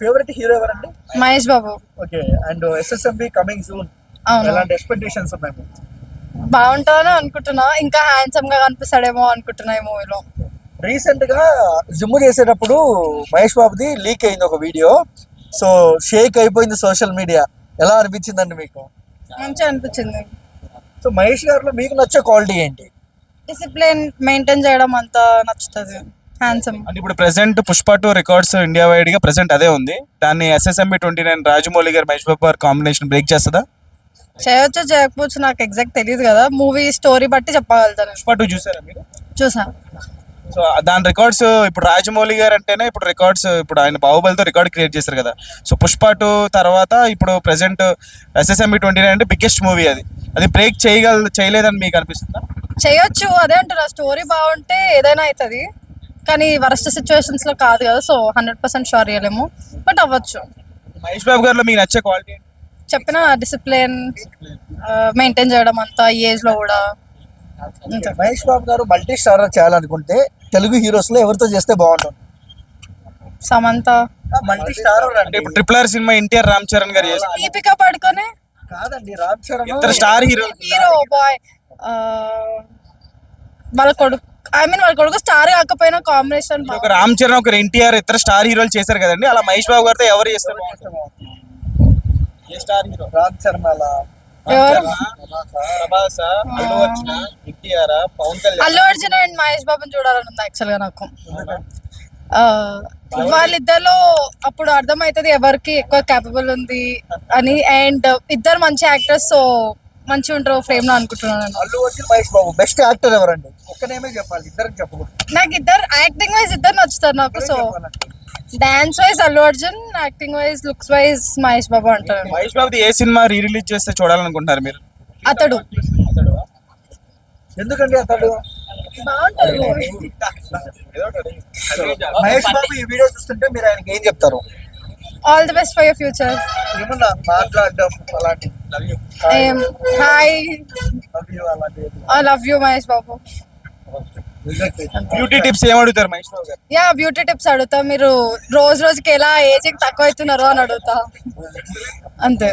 Favourite hero ఎవరండి? Mahesh Babu. Okay and SSMB coming soon అవును. ఎలాంటి ఎక్స్పెక్టేషన్స్ ఉన్నాయి మీకు? బాగుంటుందని అనుకుంటున్నా. ఇంకా హ్యాండ్సమ్గా కనిపిస్తాడేమో అనుకుంటున్నా ఈ మూవీలో. రీసెంట్గా జిమ్ చేసేటప్పుడు మహేష్ బాబుది లీక్ అయింది ఒక వీడియో సో షేక్ అయిపోయింది సోషల్ మీడియా ఎలా అనిపించిందండి మీకు? మంచిగా అనిపించింది. సో మహేష్ గారిలో మీకు నచ్చే క్వాలిటీ ఏంటి? డిసిప్లిన్ మెయింటైన్ చేయడం అంతా నచ్చుతుంది. హ్యాండ్సమ్ అంటే ఇప్పుడు present Pushpa two records India వైడ్గా ప్రెసెంట్ అదే ఉంది. దాన్ని ఎస్ఎస్ఎంబి ట్వంటీ నైన్ రాజమౌళి గారు మహేష్ బాబు గారు కాంబినేషన్ బ్రేక్ చేస్తుందా? చేయొచ్చు చేయకపోవచ్చు నాకు ఎగ్జాక్ట్ తెలియదు కదా. మూవీ స్టోరీ బట్టి చెప్పగలుగుతాను. పుష్ప టూ చూసారా మీరు? చూసా. సో దాని రికార్డ్స్ ఇప్పుడు రాజమౌళి గారు అంటేనే ఇప్పుడు రికార్డ్స్ ఇప్పుడు ఆయన బాహుబలితో రికార్డ్ క్రియేట్ చేశారు కదా. సో పుష్ప టూ తర్వాత ఇప్పుడు ప్రెసెంట్ ఎస్ఎస్ఎంబి ట్వంటీ నైన్ అంటే బిగ్గెస్ట్ మూవీ అది. అది బ్రేక్ చేయగల చేయలేదని మీకు అనిపిస్తుందా? చేయొచ్చు అదే అంటున్నా. స్టోరీ బాగుంటే ఏదైనా అవుతుంది. కానీ వరస్ట్ సిచ్యువేషన్స్లో కాదు కదా సో హండ్రెడ్ పర్సెంట్ షూర్ చేయలేము. బట్ అవ్వచ్చు. మహేష్ బాబు గారిలో మీకు నచ్చే క్వాలిటీ చెప్పిన డిసిప్లిన్ మెయింటైన్ చేయడం అంతా ఈ ఏజ్లో కూడా. మహేష్ బాబు గారు మల్టీ స్టారర్ చేయాలనుకుంటే తెలుగు హీరోస్లో ఎవరితో చేస్తే బాగుంటుంది? సమంత. మల్టీ స్టారర్ అంటే ఇప్పుడు ట్రిపుల్ ఆర్ సినిమా ఎన్టీఆర్ రామ్ చరణ్ గారు చేస్తారు దీపిక పడుకొని? కాదండి Ram Charan star hero hero boy వాళ్ళ కొడుకు. ఐ మీన్ వాళ్ళ కొడుకు స్టార్ కాకపోయినా కాంబినేషన్ ఒక రామ్ చరణ్ ఒక ఎన్టీఆర్ ఇద్దరు స్టార్ హీరోలు చేశారు కదండి. అలా మహేష్ బాబు గారితో ఎవరు చేస్తారు ఏ star hero? Ram Allu Arjuna NTR Pawan Kalyan. Allu Arjun and Mahesh బాబుని చూడాలని ఉంది యాక్చువల్గా నాకు. వాళ్ళిద్దరిలో అప్పుడు అర్థమవుతుంది ఎవరికి ఎక్కువ క్యాపబుల్ ఉంది అని. అండ్ ఇద్దరు మంచి యాక్టర్స్ సో మంచి ఉంటారు ఫ్రేమ్లో అనుకుంటున్నాను. నేను. అల్లు అర్జున్ మహేష్ బాబు బెస్ట్ యాక్టర్ ఎవరండి? ఒక్క నేమే చెప్పాలి ఇద్దరికి చెప్పకూడదు. నాకు ఇద్దరు యాక్టింగ్ వైజ్ ఇద్దరు నచ్చుతారు నాకు so dance wise Allu Arjun acting wise looks wise Mahesh Babu అంటారు. మహేష్ బాబుది ఏ సినిమా రీ రిలీజ్ చేస్తే చూడాలనుకుంటున్నారు మీరు? అతడు. ఎందుకండి అతడు? బాగుంటాడు మహేష్ బాబు ఈ వీడియో చూస్తుంటే మీరు ఆయనకి ఏం చెప్తారు? All the best for your future ఏమన్నా మాట్లాడడం అలాంటి hi I love you Mahesh Babu. Beauty tips ఏం అడుగుతారు మహేష్ బాబు గారు? యా బ్యూటీ టిప్స్ అడుగుతా. మీరు రోజు రోజుకి ఎలా ఏజింగ్ తక్కువ అవుతున్నారో అని అడుగుతా. అంతే.